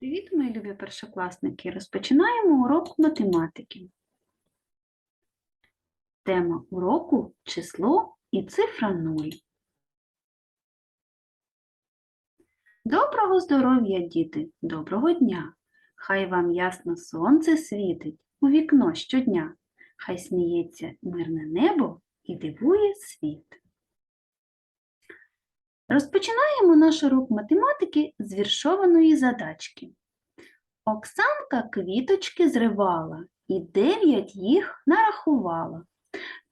Привіт, мої любі першокласники! Розпочинаємо урок математики. Тема уроку число і цифра 0. Доброго здоров'я, діти! Доброго дня! Хай вам ясно сонце світить у вікно щодня. Хай сміється мирне небо і дивує світ. Розпочинаємо наш урок математики з віршованої задачки. Оксанка квіточки зривала і дев'ять їх нарахувала.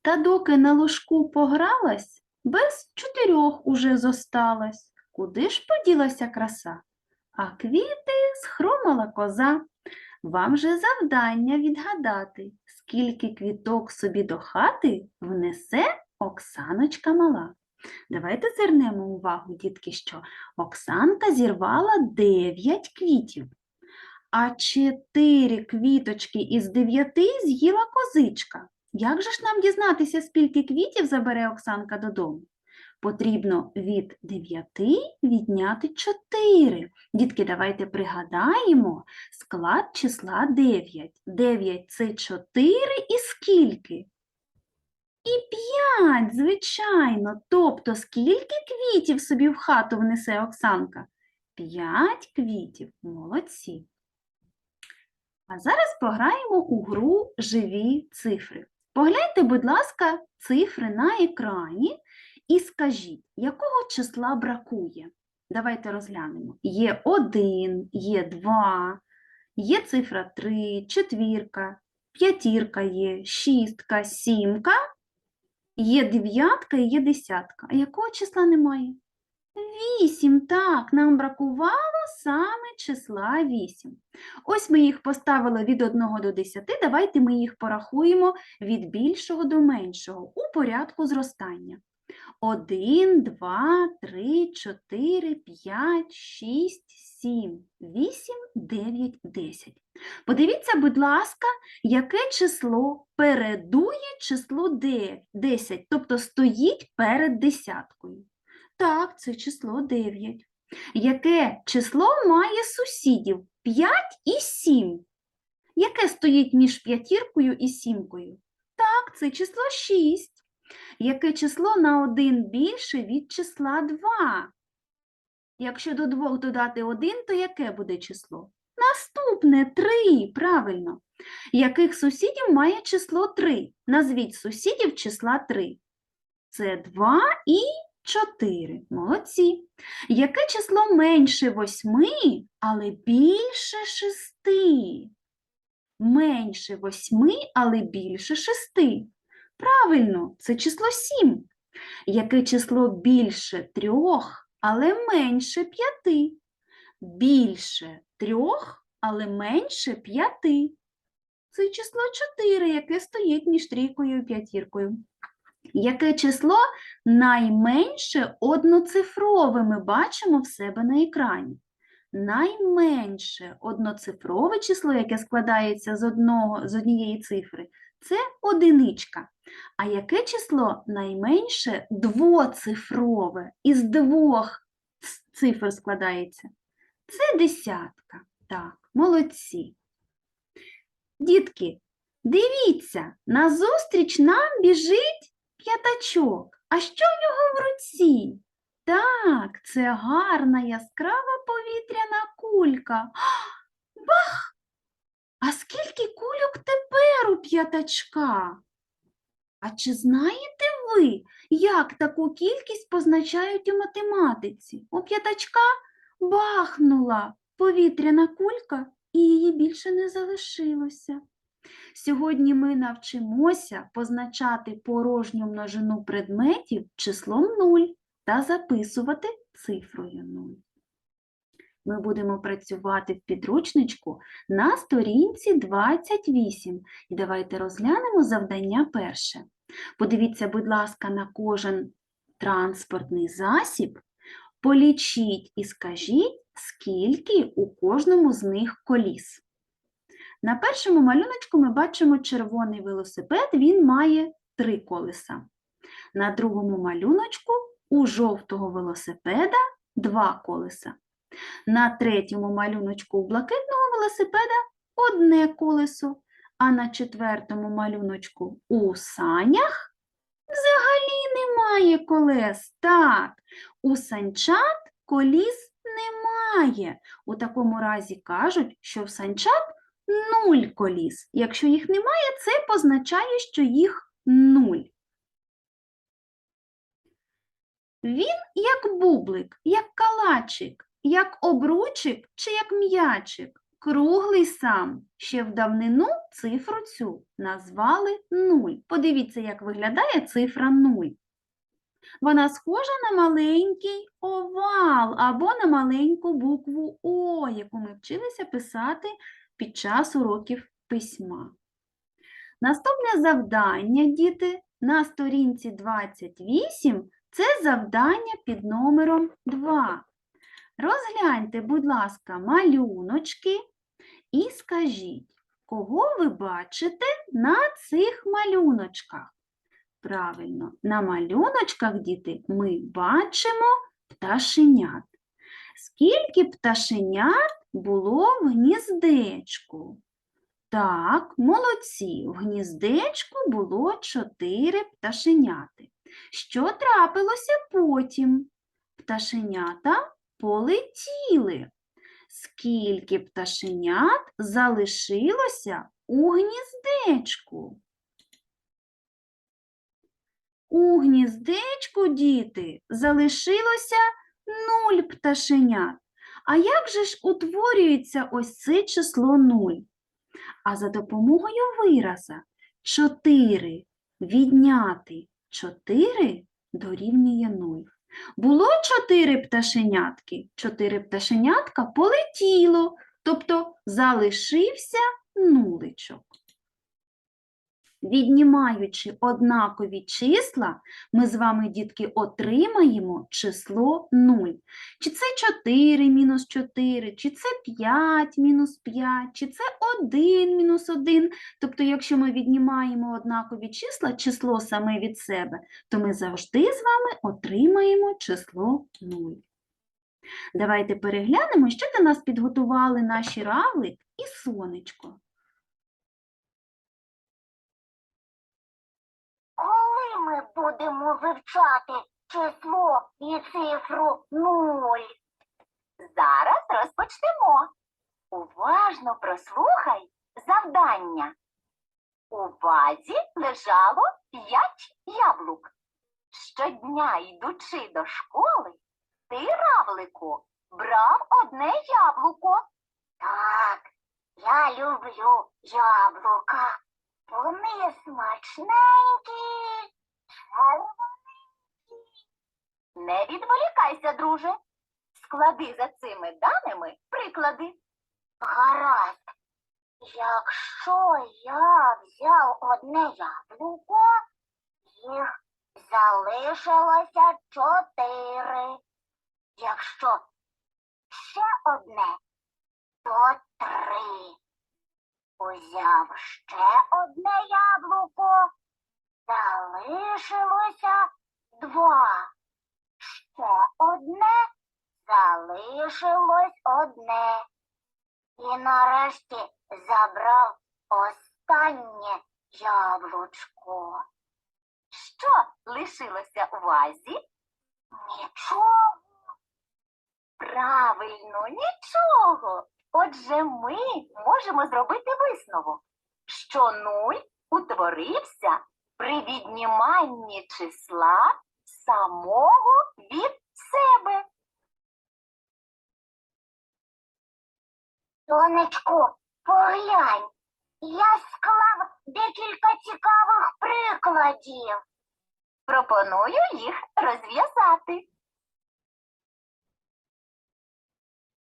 Та доки на ложку погралась, без чотирьох уже зосталась. Куди ж поділася краса? А квіти схромала коза. Вам же завдання відгадати, скільки квіток собі до хати внесе Оксаночка мала. Давайте звернемо увагу, дітки, що Оксанка зірвала 9 квітів, а 4 квіточки із 9 з'їла козичка. Як же ж нам дізнатися, скільки квітів забере Оксанка додому? Потрібно від 9 відняти 4. Дітки, давайте пригадаємо склад числа 9. 9 – це 4 і скільки? І 5, звичайно. Тобто, скільки квітів собі в хату внесе Оксанка? 5 квітів. Молодці. А зараз пограємо у гру живі цифри. Погляньте, будь ласка, цифри на екрані і скажіть, якого числа бракує? Давайте розглянемо. Є 1, є 2, є цифра 3, четвірка, п'ятірка є, шістка, сімка, є дев'ятка і є десятка. А якого числа немає? 8, так, нам бракувало саме числа 8. Ось ми їх поставили від 1 до 10, давайте ми їх порахуємо від більшого до меншого у порядку зростання. 1, 2, 3, 4, 5, 6, 7, 8, 9, 10. Подивіться, будь ласка, яке число передує числу 10, тобто стоїть перед десяткою. Так, це число 9. Яке число має сусідів? 5 і 7. Яке стоїть між п'ятіркою і сімкою? Так, це число 6. Яке число на 1 більше від числа 2? Якщо до 2 додати 1, то яке буде число? Наступне 3, правильно. Яких сусідів має число 3? Назвіть сусідів числа 3. Це 2 і 4. Молодці. Яке число менше 8, але більше 6? Менше 8, але більше 6. Правильно, це число 7. Яке число більше 3, але менше 5? Більше 3, але менше 5. Це число 4, яке стоїть між трійкою і п'ятіркою. Яке число найменше одноцифрове ми бачимо в себе на екрані? Найменше одноцифрове число, яке складається з, одного, з однієї цифри, це одиничка. А яке число найменше двоцифрове із двох цифр складається? Це десятка. Так, молодці. Дітки, дивіться, назустріч нам біжить п'ятачок. А що в нього в руці? Так, це гарна яскрава повітряна кулька. Бах! А скільки кульок тепер у п'ятачка? А чи знаєте ви, як таку кількість позначають у математиці? У п'ятачка бахнула повітряна кулька, і її більше не залишилося. Сьогодні ми навчимося позначати порожню множину предметів числом 0 та записувати цифрою 0. Ми будемо працювати в підручничку на сторінці 28. І давайте розглянемо завдання перше. Подивіться, будь ласка, на кожен транспортний засіб, полічіть і скажіть, скільки у кожному з них коліс. На першому малюночку ми бачимо червоний велосипед, він має три колеса. На другому малюночку у жовтого велосипеда два колеса. На третьому малюночку у блакитного велосипеда одне колесо, а на четвертому малюночку у санях немає колес. Так, у санчат коліс немає. У такому разі кажуть, що в санчат нуль коліс. Якщо їх немає, це позначає, що їх нуль. Він як бублик, як калачик, як обручик чи як м'ячик. Круглий сам. Ще в давнину цифру цю назвали нуль. Подивіться, як виглядає цифра нуль. Вона схожа на маленький овал або на маленьку букву О, яку ми вчилися писати під час уроків письма. Наступне завдання, діти, на сторінці 28 це завдання під номером 2. Розгляньте, будь ласка, малюночки і скажіть, кого ви бачите на цих малюночках? Правильно, на малюночках, діти, ми бачимо пташенят. Скільки пташенят було в гніздечку? Так, молодці, в гніздечку було чотири пташеняти. Що трапилося потім? Пташенята полетіли. Скільки пташенят залишилося у гніздечку? У гніздечку, діти, залишилося нуль пташенят. А як же ж утворюється ось це число нуль? А за допомогою вираза 4 відняти 4 дорівнює 0. Було 4 пташенятки, 4 пташенятка полетіло, тобто залишився нуличок. Віднімаючи однакові числа, ми з вами, дітки, отримаємо число 0. Чи це 4 мінус 4, чи це 5 мінус 5, чи це 1 мінус 1. Тобто, якщо ми віднімаємо однакові числа, число саме від себе, то ми завжди з вами отримаємо число 0. Давайте переглянемо, що для нас підготували наші равлик і сонечко. Ми будемо вивчати число і цифру нуль? Зараз розпочнемо. Уважно прослухай завдання. У вазі лежало п'ять яблук. Щодня, йдучи до школи, ти, равлику, брав одне яблуко. Так, я люблю яблука. Вони смачненькі. Не відволікайся, друже. Склади за цими даними приклади. Гаразд. Якщо я взяв одне яблуко, їх залишилося чотири. Якщо ще одне, то три. Узяв ще одне яблуко, залишилося два. Ще одне, залишилось одне. І нарешті забрав останнє яблучко. Що лишилося у вазі? Нічого. Правильно, нічого. Отже, ми можемо зробити висновок, що нуль утворився при відніманні числа самого від себе. Сонечко, поглянь, я склав декілька цікавих прикладів. Пропоную їх розв'язати.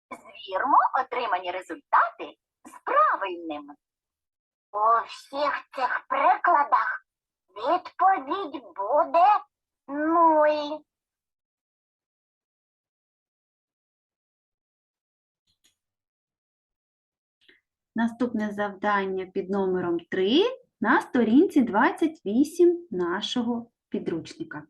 Звірмо отримані результати з правильними. У всіх цих прикладах відповідь буде нуль. Наступне завдання під номером 3 на сторінці 28 нашого підручника.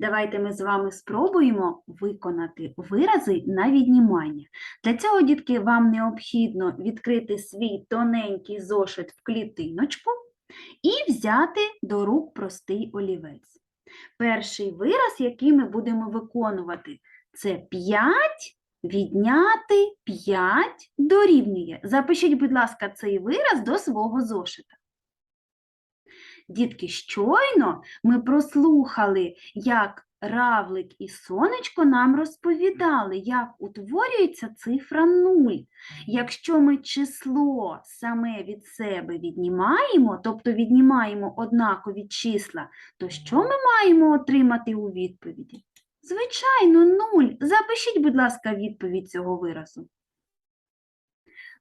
Давайте ми з вами спробуємо виконати вирази на віднімання. Для цього, дітки, вам необхідно відкрити свій тоненький зошит в клітиночку і взяти до рук простий олівець. Перший вираз, який ми будемо виконувати, це 5 відняти 5 дорівнює. Запишіть, будь ласка, цей вираз до свого зошита. Дітки, щойно ми прослухали, як Равлик і сонечко нам розповідали, як утворюється цифра 0. Якщо ми число саме від себе віднімаємо, тобто віднімаємо однакові числа, то що ми маємо отримати у відповіді? Звичайно, 0. Запишіть, будь ласка, відповідь цього виразу.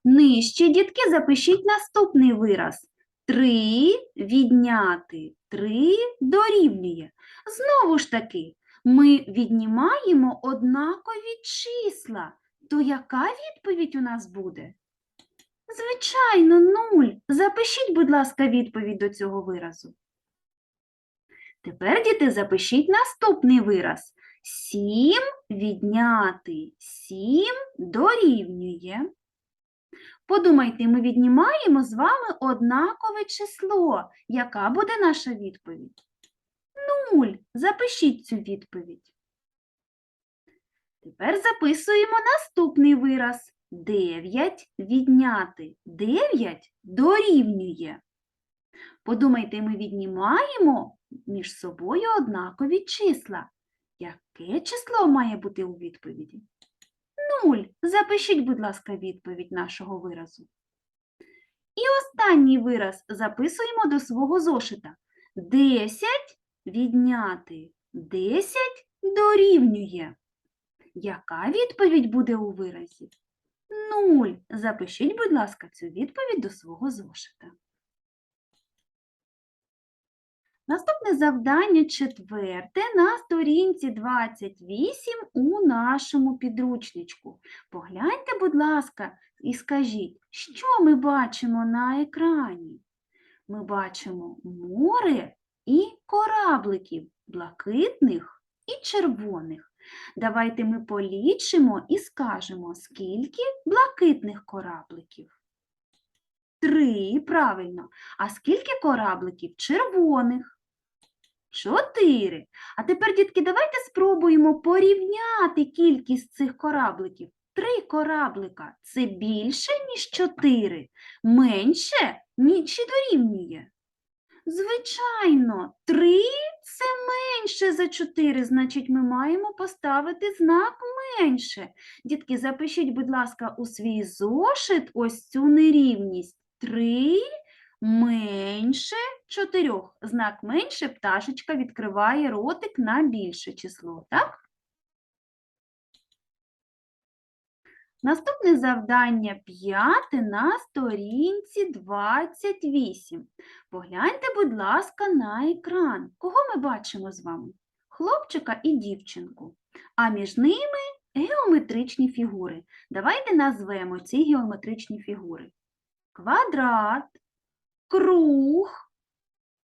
Нижче, дітки, запишіть наступний вираз. 3 відняти 3 дорівнює. Знову ж таки, ми віднімаємо однакові числа. То яка відповідь у нас буде? Звичайно, 0. Запишіть, будь ласка, відповідь до цього виразу. Тепер, діти, запишіть наступний вираз. 7 відняти 7 дорівнює. Подумайте, ми віднімаємо з вами однакове число. Яка буде наша відповідь? Нуль. Запишіть цю відповідь. Тепер записуємо наступний вираз. 9 відняти 9 дорівнює. Подумайте, ми віднімаємо між собою однакові числа. Яке число має бути у відповіді? Нуль. Запишіть, будь ласка, відповідь нашого виразу. І останній вираз записуємо до свого зошита. 10 відняти 10 дорівнює. Яка відповідь буде у виразі? Нуль. Запишіть, будь ласка, цю відповідь до свого зошита. Наступне завдання четверте на сторінці 28 у нашому підручничку. Погляньте, будь ласка, і скажіть, що ми бачимо на екрані? Ми бачимо море і корабликів, блакитних і червоних. Давайте ми полічимо і скажемо, скільки блакитних корабликів. Три, правильно. А скільки корабликів червоних? Чотири. А тепер, дітки, давайте спробуємо порівняти кількість цих корабликів. Три кораблика це більше, ніж чотири, менше, ніж дорівнює. Звичайно, три це менше за чотири, значить, ми маємо поставити знак менше. Дітки, запишіть, будь ласка, у свій зошит ось цю нерівність. Три менше чотирьох. Знак менше пташечка відкриває ротик на більше число, так? Наступне завдання п'яте на сторінці 28. Погляньте, будь ласка, на екран. Кого ми бачимо з вами? Хлопчика і дівчинку. А між ними геометричні фігури. Давайте назвемо ці геометричні фігури. Квадрат, круг,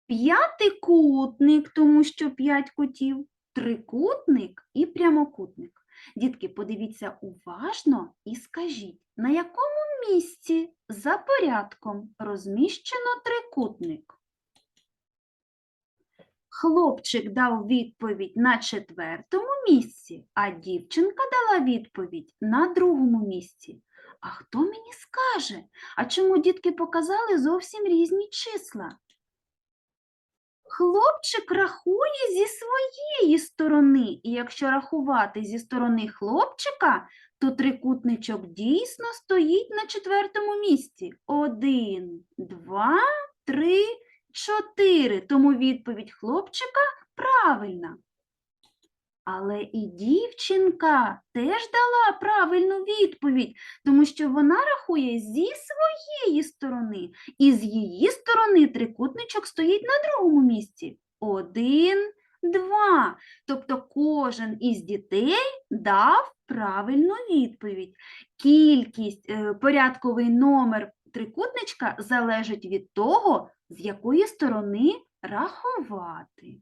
п'ятикутник, тому що п'ять кутів, трикутник і прямокутник. Дітки, подивіться уважно і скажіть, на якому місці за порядком розміщено трикутник? Хлопчик дав відповідь на четвертому місці, а дівчинка дала відповідь на другому місці. А хто мені скаже, а чому дітки показали зовсім різні числа? Хлопчик рахує зі своєї сторони, і якщо рахувати зі сторони хлопчика, то трикутничок дійсно стоїть на четвертому місці. Один, два, три, чотири. Тому відповідь хлопчика правильна. Але і дівчинка теж дала правильну відповідь, тому що вона рахує зі своєї сторони, і з її сторони трикутничок стоїть на другому місці. Один, два. Тобто кожен із дітей дав правильну відповідь. Кількість, е, порядковий номер трикутничка залежить від того, з якої сторони рахувати.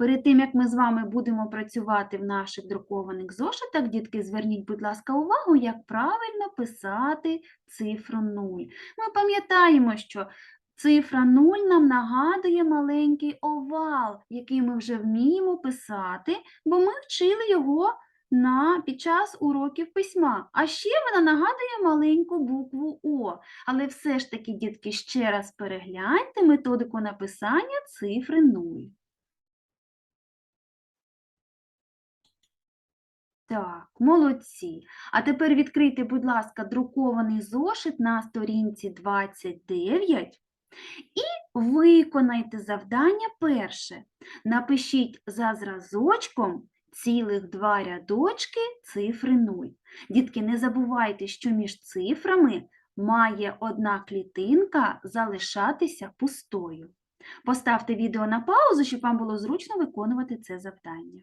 Перед тим, як ми з вами будемо працювати в наших друкованих зошитах, дітки, зверніть, будь ласка, увагу, як правильно писати цифру 0. Ми пам'ятаємо, що цифра 0 нам нагадує маленький овал, який ми вже вміємо писати, бо ми вчили його на, під час уроків письма. А ще вона нагадує маленьку букву О. Але все ж таки, дітки, ще раз перегляньте методику написання цифри 0. Так, молодці. А тепер відкрийте, будь ласка, друкований зошит на сторінці 29 і виконайте завдання перше. Напишіть за зразочком цілих два рядочки цифри 0. Дітки, не забувайте, що між цифрами має одна клітинка залишатися пустою. Поставте відео на паузу, щоб вам було зручно виконувати це завдання.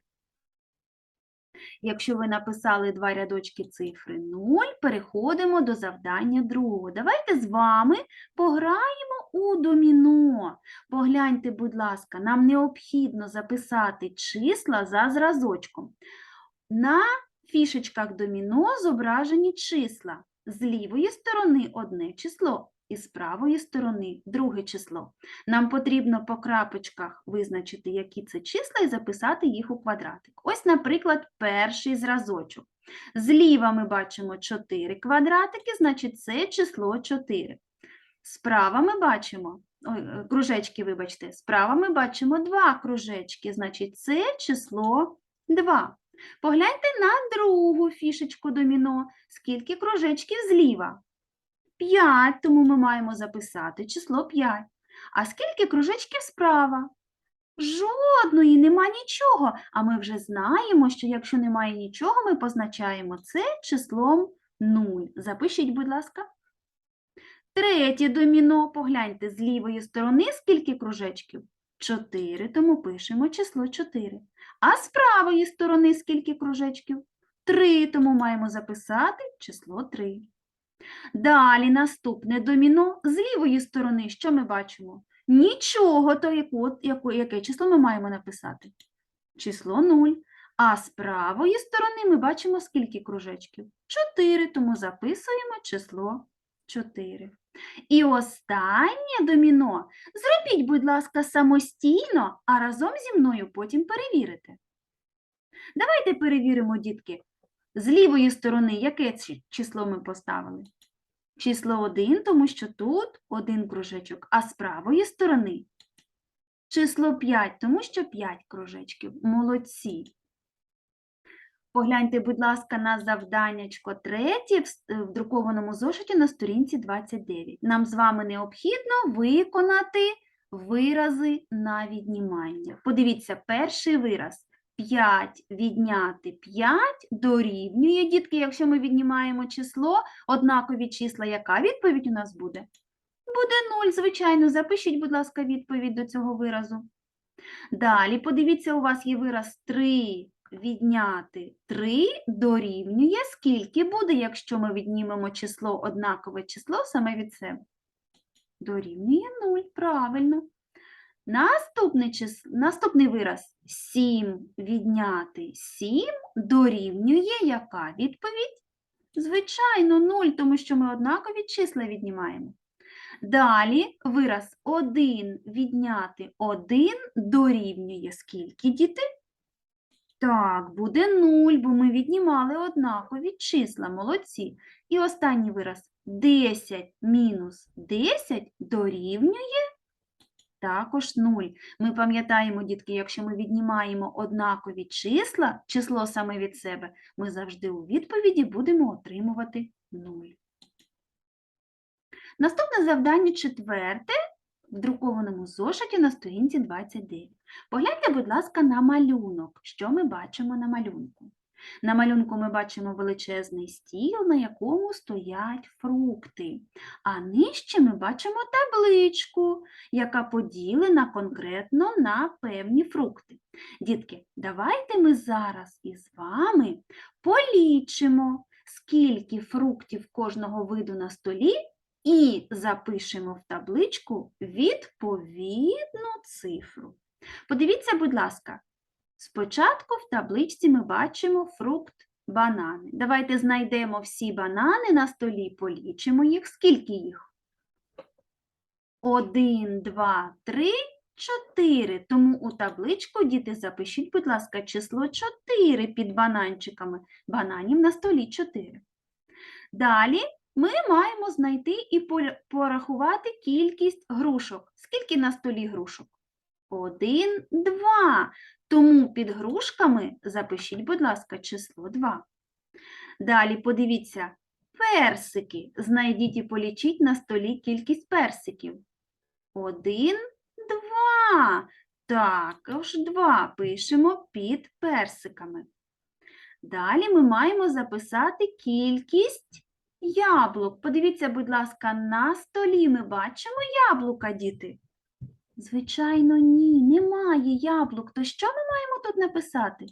Якщо ви написали два рядочки цифри 0, переходимо до завдання другого. Давайте з вами пограємо у доміно. Погляньте, будь ласка, нам необхідно записати числа за зразочком. На фішечках доміно зображені числа. З лівої сторони одне число і з правої сторони друге число. Нам потрібно по крапочках визначити, які це числа, і записати їх у квадратик. Ось, наприклад, перший зразочок. Зліва ми бачимо 4 квадратики, значить це число 4. Справа ми бачимо, ой, е, кружечки, вибачте, справа ми бачимо 2 кружечки, значить це число 2. Погляньте на другу фішечку доміно. Скільки кружечків зліва? 5, тому ми маємо записати число 5. А скільки кружечків справа? Жодної, нема нічого. А ми вже знаємо, що якщо немає нічого, ми позначаємо це числом 0. Запишіть, будь ласка. Третє доміно. Погляньте, з лівої сторони скільки кружечків? 4, тому пишемо число 4. А з правої сторони скільки кружечків? 3, тому маємо записати число 3. Далі наступне доміно. З лівої сторони що ми бачимо? Нічого, то яку, яку, яке число ми маємо написати? Число 0. А з правої сторони ми бачимо скільки кружечків? 4, тому записуємо число 4. І останнє доміно. Зробіть, будь ласка, самостійно, а разом зі мною потім перевірите. Давайте перевіримо, дітки. З лівої сторони яке число ми поставили? Число 1, тому що тут один кружечок, а з правої сторони число 5, тому що 5 кружечків. Молодці. Погляньте, будь ласка, на завданнячко третє в друкованому зошиті на сторінці 29. Нам з вами необхідно виконати вирази на віднімання. Подивіться, перший вираз. 5 відняти 5 дорівнює, дітки, якщо ми віднімаємо число, однакові числа, яка відповідь у нас буде? Буде 0, звичайно. Запишіть, будь ласка, відповідь до цього виразу. Далі, подивіться, у вас є вираз 3 відняти 3 дорівнює. Скільки буде, якщо ми віднімемо число, однакове число саме від себе? Дорівнює 0, правильно. Наступний, чис... Наступний вираз 7 відняти 7 дорівнює яка відповідь? Звичайно, 0, тому що ми однакові числа віднімаємо. Далі вираз 1 відняти 1 дорівнює скільки, діти? Так, буде 0, бо ми віднімали однакові числа, молодці. І останній вираз 10 мінус 10 дорівнює також 0. Ми пам'ятаємо, дітки, якщо ми віднімаємо однакові числа, число саме від себе, ми завжди у відповіді будемо отримувати 0. Наступне завдання четверте в друкованому зошиті на сторінці 29. Погляньте, будь ласка, на малюнок. Що ми бачимо на малюнку? На малюнку ми бачимо величезний стіл, на якому стоять фрукти. А нижче ми бачимо табличку, яка поділена конкретно на певні фрукти. Дітки, давайте ми зараз із вами полічимо, скільки фруктів кожного виду на столі, і запишемо в табличку відповідну цифру. Подивіться, будь ласка, спочатку в табличці ми бачимо фрукт банани. Давайте знайдемо всі банани на столі, полічимо їх. Скільки їх? Один, два, три, чотири. Тому у табличку, діти, запишіть, будь ласка, число 4 під бананчиками. Бананів на столі 4. Далі ми маємо знайти і порахувати кількість грушок. Скільки на столі грушок? Один, два. Тому під грушками запишіть, будь ласка, число 2. Далі подивіться, персики. Знайдіть і полічіть на столі кількість персиків. Один, два. Також два пишемо під персиками. Далі ми маємо записати кількість яблук. Подивіться, будь ласка, на столі ми бачимо яблука, діти. Звичайно, ні, немає яблук. То що ми маємо тут написати?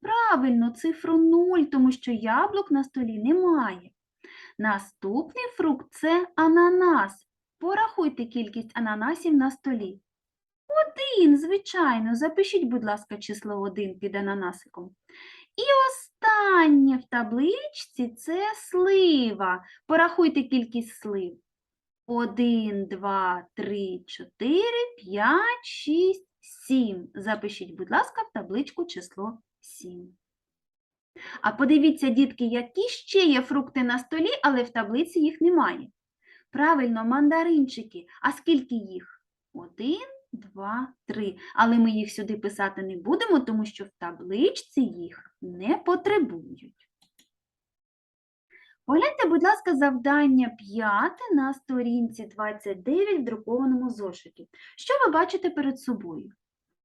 Правильно, цифру 0, тому що яблук на столі немає. Наступний фрукт це ананас. Порахуйте кількість ананасів на столі. Один, звичайно, запишіть, будь ласка, число 1 під ананасиком. І останнє в табличці це слива. Порахуйте кількість слив. 1, 2, 3, 4, 5, 6, 7. Запишіть, будь ласка, в табличку число 7. А подивіться, дітки, які ще є фрукти на столі, але в таблиці їх немає. Правильно, мандаринчики. А скільки їх? Один, два, три. Але ми їх сюди писати не будемо, тому що в табличці їх не потребують. Погляньте, будь ласка, завдання 5 на сторінці 29 в друкованому зошиті. Що ви бачите перед собою?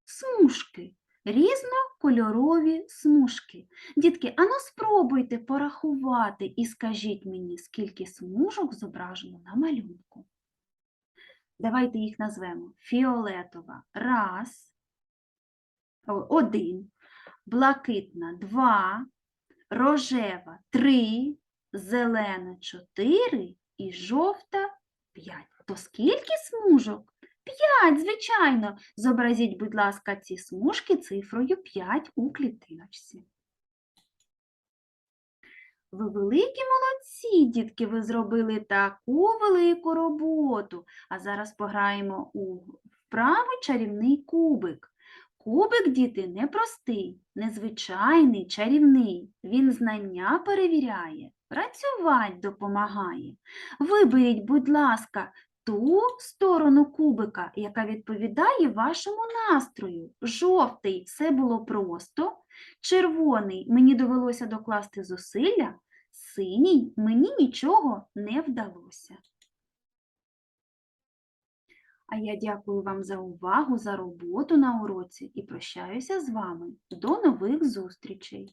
Смужки, різнокольорові смужки. Дітки, ану спробуйте порахувати і скажіть мені, скільки смужок зображено на малюнку. Давайте їх назвемо. Фіолетова – раз, один, блакитна – два, рожева – три, зелена – чотири і жовта – п'ять. То скільки смужок? П'ять, звичайно. Зобразіть, будь ласка, ці смужки цифрою 5 у клітиночці. Ви великі молодці, дітки, ви зробили таку велику роботу. А зараз пограємо у вправу чарівний кубик. Кубик, діти, непростий, незвичайний, чарівний. Він знання перевіряє, працювати допомагає. Виберіть, будь ласка, ту сторону кубика, яка відповідає вашому настрою. Жовтий все було просто, червоний мені довелося докласти зусилля, синій мені нічого не вдалося. А я дякую вам за увагу, за роботу на уроці і прощаюся з вами. До нових зустрічей!